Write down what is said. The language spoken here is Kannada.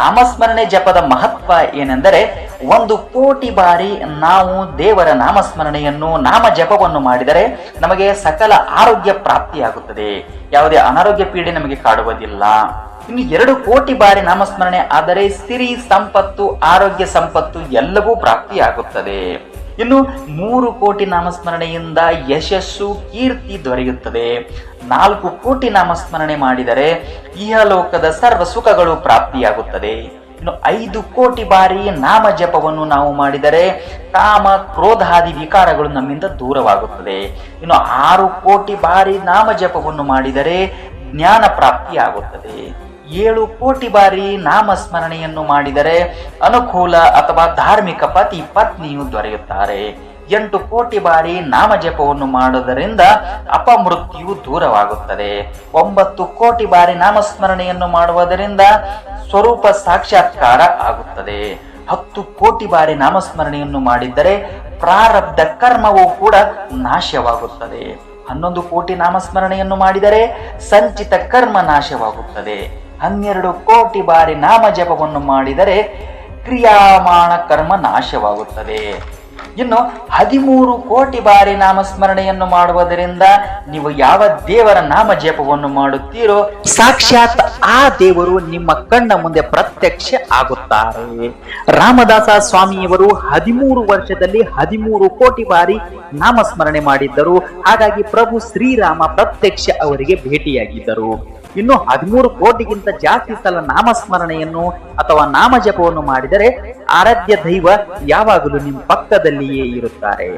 ನಾಮಸ್ಮರಣೆ ಜಪದ ಮಹತ್ವ ಏನೆಂದರೆ ಒಂದು ಕೋಟಿ ಬಾರಿ ನಾವು ದೇವರ ನಾಮಸ್ಮರಣೆಯನ್ನು, ನಾಮ ಜಪವನ್ನು ಮಾಡಿದರೆ ನಮಗೆ ಸಕಲ ಆರೋಗ್ಯ ಪ್ರಾಪ್ತಿಯಾಗುತ್ತದೆ. ಯಾವುದೇ ಅನಾರೋಗ್ಯ ಪೀಡೆ ನಮಗೆ ಕಾಡುವುದಿಲ್ಲ. ಇನ್ನು ಎರಡು ಕೋಟಿ ಬಾರಿ ನಾಮಸ್ಮರಣೆ ಆದರೆ ಸಿರಿ, ಸಂಪತ್ತು, ಆರೋಗ್ಯ ಸಂಪತ್ತು ಎಲ್ಲವೂ ಪ್ರಾಪ್ತಿಯಾಗುತ್ತದೆ. ಇನ್ನು ಮೂರು ಕೋಟಿ ನಾಮಸ್ಮರಣೆಯಿಂದ ಯಶಸ್ಸು, ಕೀರ್ತಿ ದೊರೆಯುತ್ತದೆ. ನಾಲ್ಕು ಕೋಟಿ ನಾಮಸ್ಮರಣೆ ಮಾಡಿದರೆ ಇಹಲೋಕದ ಸರ್ವ ಸುಖಗಳು ಪ್ರಾಪ್ತಿಯಾಗುತ್ತದೆ. ಇನ್ನು ಐದು ಕೋಟಿ ಬಾರಿ ನಾಮ ಜಪವನ್ನು ನಾವು ಮಾಡಿದರೆ ಕಾಮ, ಕ್ರೋಧಾದಿ ವಿಕಾರಗಳು ನಮ್ಮಿಂದ ದೂರವಾಗುತ್ತದೆ. ಇನ್ನು ಆರು ಕೋಟಿ ಬಾರಿ ನಾಮ ಜಪವನ್ನು ಮಾಡಿದರೆ ಜ್ಞಾನ ಪ್ರಾಪ್ತಿಯಾಗುತ್ತದೆ. ಏಳು ಕೋಟಿ ಬಾರಿ ನಾಮಸ್ಮರಣೆಯನ್ನು ಮಾಡಿದರೆ ಅನುಕೂಲ ಅಥವಾ ಧಾರ್ಮಿಕ ಪತಿ ಪತ್ನಿಯು ದೊರೆಯುತ್ತಾರೆ. ಎಂಟು ಕೋಟಿ ಬಾರಿ ನಾಮ ಜಪವನ್ನು ಮಾಡುವುದರಿಂದ ಅಪಮೃತ್ಯು ದೂರವಾಗುತ್ತದೆ. ಒಂಬತ್ತು ಕೋಟಿ ಬಾರಿ ನಾಮಸ್ಮರಣೆಯನ್ನು ಮಾಡುವುದರಿಂದ ಸ್ವರೂಪ ಸಾಕ್ಷಾತ್ಕಾರ ಆಗುತ್ತದೆ. ಹತ್ತು ಕೋಟಿ ಬಾರಿ ನಾಮಸ್ಮರಣೆಯನ್ನು ಮಾಡಿದ್ದರೆ ಪ್ರಾರಬ್ಧ ಕರ್ಮವೂ ಕೂಡ ನಾಶವಾಗುತ್ತದೆ. ಹನ್ನೊಂದು ಕೋಟಿ ನಾಮಸ್ಮರಣೆಯನ್ನು ಮಾಡಿದರೆ ಸಂಚಿತ ಕರ್ಮ ನಾಶವಾಗುತ್ತದೆ. ಹನ್ನೆರಡು ಕೋಟಿ ಬಾರಿ ನಾಮ ಜಪವನ್ನು ಮಾಡಿದರೆ ಕ್ರಿಯಾಮಾಣ ಕರ್ಮ ನಾಶವಾಗುತ್ತದೆ. ಇನ್ನು ಹದಿಮೂರು ಕೋಟಿ ಬಾರಿ ನಾಮಸ್ಮರಣೆಯನ್ನು ಮಾಡುವುದರಿಂದ ನೀವು ಯಾವ ದೇವರ ನಾಮ ಜಪವನ್ನು ಮಾಡುತ್ತೀರೋ ಸಾಕ್ಷಾತ್ ಆ ದೇವರು ನಿಮ್ಮ ಕಣ್ಣ ಮುಂದೆ ಪ್ರತ್ಯಕ್ಷ ಆಗುತ್ತಾರೆ. ರಾಮದಾಸ ಸ್ವಾಮಿಯವರು ಹದಿಮೂರು ವರ್ಷದಲ್ಲಿ ಹದಿಮೂರು ಕೋಟಿ ಬಾರಿ ನಾಮಸ್ಮರಣೆ ಮಾಡಿದ್ದರು. ಹಾಗಾಗಿ ಪ್ರಭು ಶ್ರೀರಾಮ ಪ್ರತ್ಯಕ್ಷ ಅವರಿಗೆ ಭೇಟಿಯಾಗಿದ್ದರು. ಇನ್ನು ಹದಿಮೂರು ಕೋಟಿಗಿಂತ ಜಾಸ್ತಿ ಸಲ ನಾಮಸ್ಮರಣೆಯನ್ನು ಅಥವಾ ನಾಮ ಜಪವನ್ನು ಮಾಡಿದರೆ ಆರಾಧ್ಯ ದೈವ ಯಾವಾಗಲೂ ನಿಮ್ಮ ಪಕ್ಕದಲ್ಲಿಯೇ ಇರುತ್ತಾರೆ.